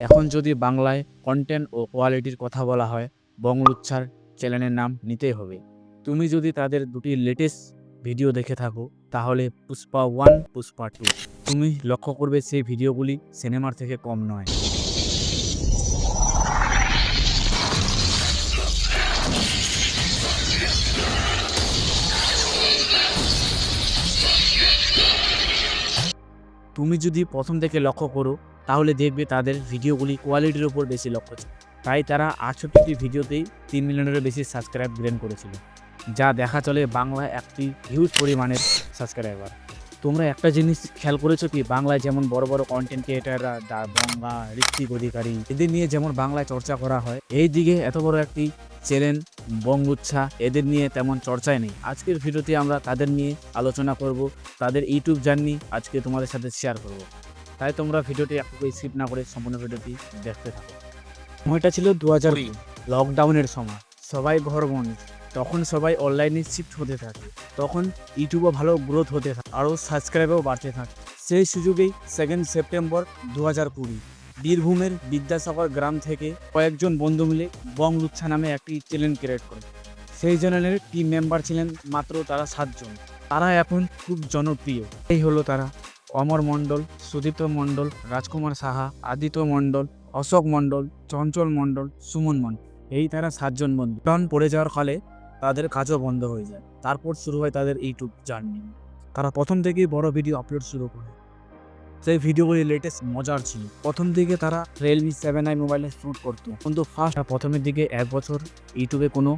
এখন যদি বাংলায় কন্টেন্ট ও কোয়ালিটির কথা বলা হয় বংলুচ্ছার চ্যানেলের নাম নিতেই হবে। তুমি যদি তাদের দুটি লেটেস্ট ভিডিও দেখে থাকো, তাহলে পুষ্পা ওয়ান পুষ্পা টু তুমি লক্ষ্য করবে সেই ভিডিওগুলি সিনেমার থেকে কম নয়। তুমি যদি প্রথম থেকে লক্ষ্য করো, তাহলে দেখবে তাদের ভিডিওগুলি কোয়ালিটির উপর বেশি লক্ষ্য ছিল। তাই তারা আটষট্টিটি ভিডিওতেই তিন মিলিয়নেরও বেশি সাবস্ক্রাইব গেন করেছিল, যা দেখা চলে বাংলায় একটি হিউজ পরিমাণের সাবস্ক্রাইবার তোমরা একটা জিনিস খেয়াল করেছ কি? বাংলায় যেমন বড় বড় কন্টেন্ট ক্রিয়েটাররা দা, বঙ্গা, ঋত্বিক অধিকারী, এদের নিয়ে যেমন বাংলায় চর্চা করা হয় এই দিকে এত বড় একটি চ্যানেল বঙ্গুচ্ছা এদের নিয়ে তেমন চর্চায় নেই। আজকের ভিডিওতে আমরা তাদের নিয়ে আলোচনা করব তাদের ইউটিউব জার্নি আজকে তোমাদের সাথে শেয়ার করব। তাই তোমরা ভিডিওটি একটু স্কিপ না করে সম্পূর্ণ ভিডিওটি দেখতে থাকো। সময়টা ছিল দু হাজার কুড়ি। লকডাউনের সময়। সবাই ঘর বন্ধ তখন সবাই অনলাইনে শিফট হতে থাকে। তখন ইউটিউবও ভালো গ্রোথ হতে থাকে আরও সাবস্ক্রাইবও বাড়তে থাকে। সেই সুযোগেই সেকেন্ড সেপ্টেম্বর দু হাজার কুড়ি। বীরভূমের বিদ্যাসাগর গ্রাম থেকে কয়েকজন বন্ধু মিলে বং লুচ্ছা নামে একটি চ্যানেল ক্রিয়েট করে। সেই চ্যানেলের টিম মেম্বার ছিলেন মাত্র তারা সাতজন। তারা এখন খুব জনপ্রিয়। এই হলো তারা। অমর মণ্ডল, সুদীপ্ত মণ্ডল, রাজকুমার সাহা, আদিত্য মণ্ডল, অশোক মণ্ডল, চঞ্চল মণ্ডল, সুমন মণ্ডল। এই তারা সাতজন বন্ধু। টন পড়ে যাওয়ার ফলে তাদের কাজও বন্ধ হয়ে যায়। তারপর শুরু হয় তাদের ইউটিউব জার্নি তারা প্রথম থেকেই বড় ভিডিও আপলোড শুরু করে। সেই ভিডিওগুলি লেটেস্ট মজার ছিল। প্রথম দিকে তারা রিয়েলমি সেভেন আই মোবাইলে শ্যুট করতো, কিন্তু ফার্স্ট প্রথমের দিকে এক বছর ইউটিউবে কোনো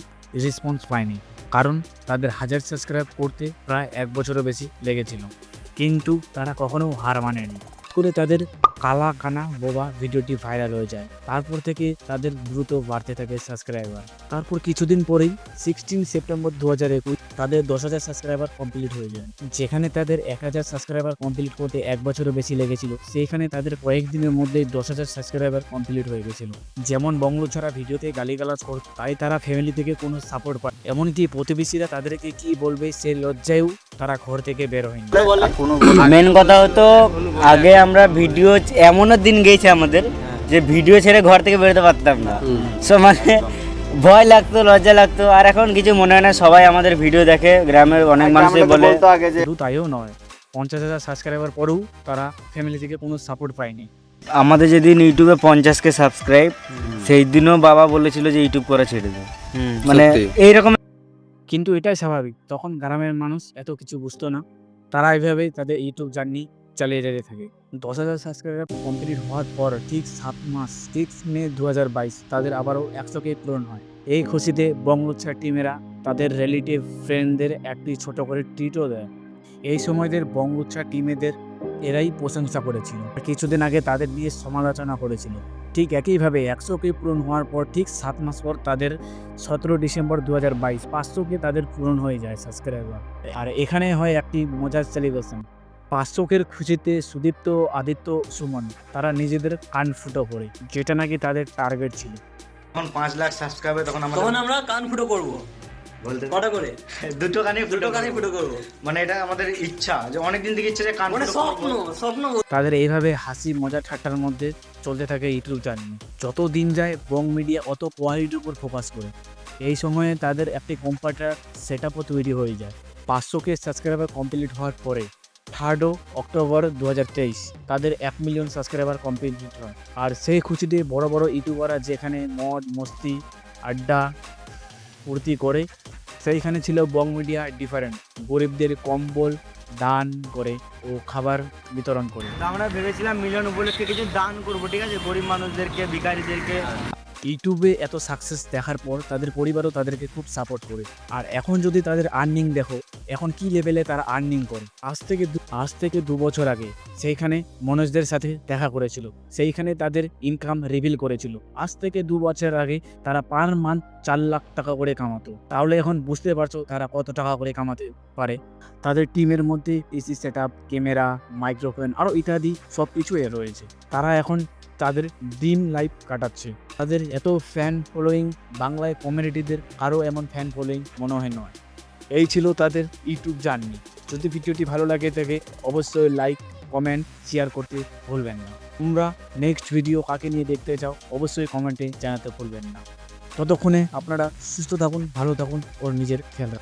রেসপন্স পায়নি, কারণ তাদের হাজার সাবস্ক্রাইব করতে প্রায় এক বছরও বেশি লেগেছিল। কিন্তু তারা কখনো হার মানেনি। করে তাদের কালা কানা বোবা ভিডিওটি ভাইরাল হয়ে যায়। তারপর থেকে তাদের দ্রুত বাড়তে থাকে সাবস্ক্রাইবার তারপর কিছুদিন পরেই সিক্সটিন সেপ্টেম্বর দু হাজার একুশ তাদের দশ হাজার সাবস্ক্রাইবার কমপ্লিট হয়ে যায়। যেখানে তাদের এক হাজার সাবস্ক্রাইবার কমপ্লিট করতে এক বছরও বেশি লেগেছিল। সেইখানে তাদের কয়েকদিনের মধ্যেই দশ হাজার সাবস্ক্রাইবার কমপ্লিট হয়ে গেছিল। যেমন বঙ্গল ছাড়া ভিডিওতে গালিগালাজ করত তাই তারা ফ্যামিলি থেকে কোনো সাপোর্ট পায়। এমনকি প্রতিবেশীরা তাদেরকে কি বলবে সে লজ্জায়ও তারা ঘর থেকে বের হয়নি। মেন কথা হতো আগে আমরা ভিডিও এমনও দিন গেছে আমাদের যে ভিডিও ছেড়ে ঘর থেকে বেরোতে পারতাম না। সো মানে ভয় লাগতো লজ্জা লাগতো। আর এখন কিছু মনে হয় না সবাই আমাদের ভিডিও দেখে গ্রামের অনেক মানুষই বলে শুধু তাইও নয় পঞ্চাশ হাজার সাবস্ক্রাইবার পরেও তারা ফ্যামিলি থেকে কোনো সাপোর্ট পায়নি। আমাদের যেদিন ইউটিউবে পঞ্চাশকে সাবস্ক্রাইব সেই দিনও বাবা বলেছিল যে ইউটিউব করা ছেড়ে দেয় মানে এইরকম কিন্তু এটাই স্বাভাবিক তখন গ্রামের মানুষ এত কিছু বুঝতো না। তারা এইভাবেই তাদের ইউটিউব জার্নি চালিয়ে যেতে থাকে। দশ হাজার সাবস্ক্রাইবার কমপ্লিট হওয়ার পর ঠিক সাত মাস সিক্স মে দু হাজার বাইশ তাদের আবারও একশো কে পূরণ হয়। এই খুশিতে বঙ্গোচ্ছার টিমেরা তাদের রিলেটিভ ফ্রেন্ডদের একটি ছোট করে ট্রিটও দেয়। এই সময়দের বঙ্গোচ্ছার টিমেদের এরাই প্রশংসা করেছিল। কিছুদিন আগে তাদের নিয়ে সমালোচনা করেছিল। ঠিক একইভাবে একশো কে পূরণ হওয়ার পর ঠিক সাত মাস পর তাদের সতেরো ডিসেম্বর দু হাজার বাইশ পাঁচশোকে তাদের পূরণ হয়ে যায় সাবস্ক্রাইবার আর এখানে হয় একটি মজার সেলিব্রেশন পাঁচশোকের খুশিতে সুদীপ্ত আদিত্য সুমন তারা নিজেদের কান ফুটো করে যেটা নাকি তাদের টার্গেট ছিল। যখন পাঁচ লাখ সাবস্ক্রাইবার তখন তখন আমরা কান ফুটো করব। বলতে কটা করে? দুটো কানে দুটো কানে ফুটো করব। মানে এটা আমাদের ইচ্ছা যে অনেকদিন থেকে ইচ্ছা যে কান মানে স্বপ্ন স্বপ্ন। তাদের এইভাবে হাসি মজা ঠাট্টার মধ্যে চলতে থাকে ইউটিউব জার্নি যত দিন যায় বং মিডিয়া অত কোয়ালিটির উপর ফোকাস করে। এই সময়ে তাদের একটি কম্পিউটার সেট আপও তৈরি হয়ে যায়। পাঁচশো কে সাবস্ক্রাইবার কমপ্লিট হওয়ার পরে থার্ডও অক্টোবর দু হাজার তেইশ। তাদের এক মিলিয়ন সাবস্ক্রাইবার কমপ্লিট হয়। আর সেই খুশিতে বড় বড় ইউটিউবাররা যেখানে মদ, মস্তি, আড্ডা, ফুর্তি করে, সেইখানে ছিল বং মিডিয়া ডিফারেন্ট গরিবদের কম্বল দান করে ও খাবার বিতরণ করে। আমরা ভেবেছিলাম মিলন উপলক্ষে কিছু দান করব, ঠিক আছে? গরিব মানুষদেরকে, ভিখারিদেরকে। ইউটিউবে এত সাকসেস দেখার পর তাদের পরিবারও তাদেরকে খুব সাপোর্ট করে। আর এখন যদি তাদের আর্নিং দেখো, এখন কি লেভেলে তারা আর্নিং করে? আজ থেকে আজ থেকে দু বছর আগে সেইখানে মনোজদের সাথে দেখা করেছিল। সেইখানে তাদের ইনকাম রিভিল করেছিল। আজ থেকে দু বছর আগে তারা পার মান্থ চার লাখ টাকা করে কামাতো। তাহলে এখন বুঝতে পারছ তারা কত টাকা করে কামাতে পারে। তাদের টিমের মধ্যে AC set up camera microphone আরও ইত্যাদি সব কিছুই রয়েছে। তারা এখন তাদের ড্রিম লাইফ কাটাচ্ছে। তাদের এত ফ্যান ফলোয়িং বাংলায় কমিউনিটিদের আরও এমন ফ্যান ফলোয়িং মনে হয় নয়। এই ছিল তাদের ইউটিউব জার্নি। যদি ভিডিওটি ভালো লাগে থাকে, অবশ্যই লাইক কমেন্ট শেয়ার করতে ভুলবেন না। তোমরা নেক্সট ভিডিও কাকে নিয়ে দেখতে চাও, অবশ্যই কমেন্টে জানাতে ভুলবেন না। ততক্ষণে আপনারা সুস্থ থাকুন, ভালো থাকুন, ওর নিজের খেয়াল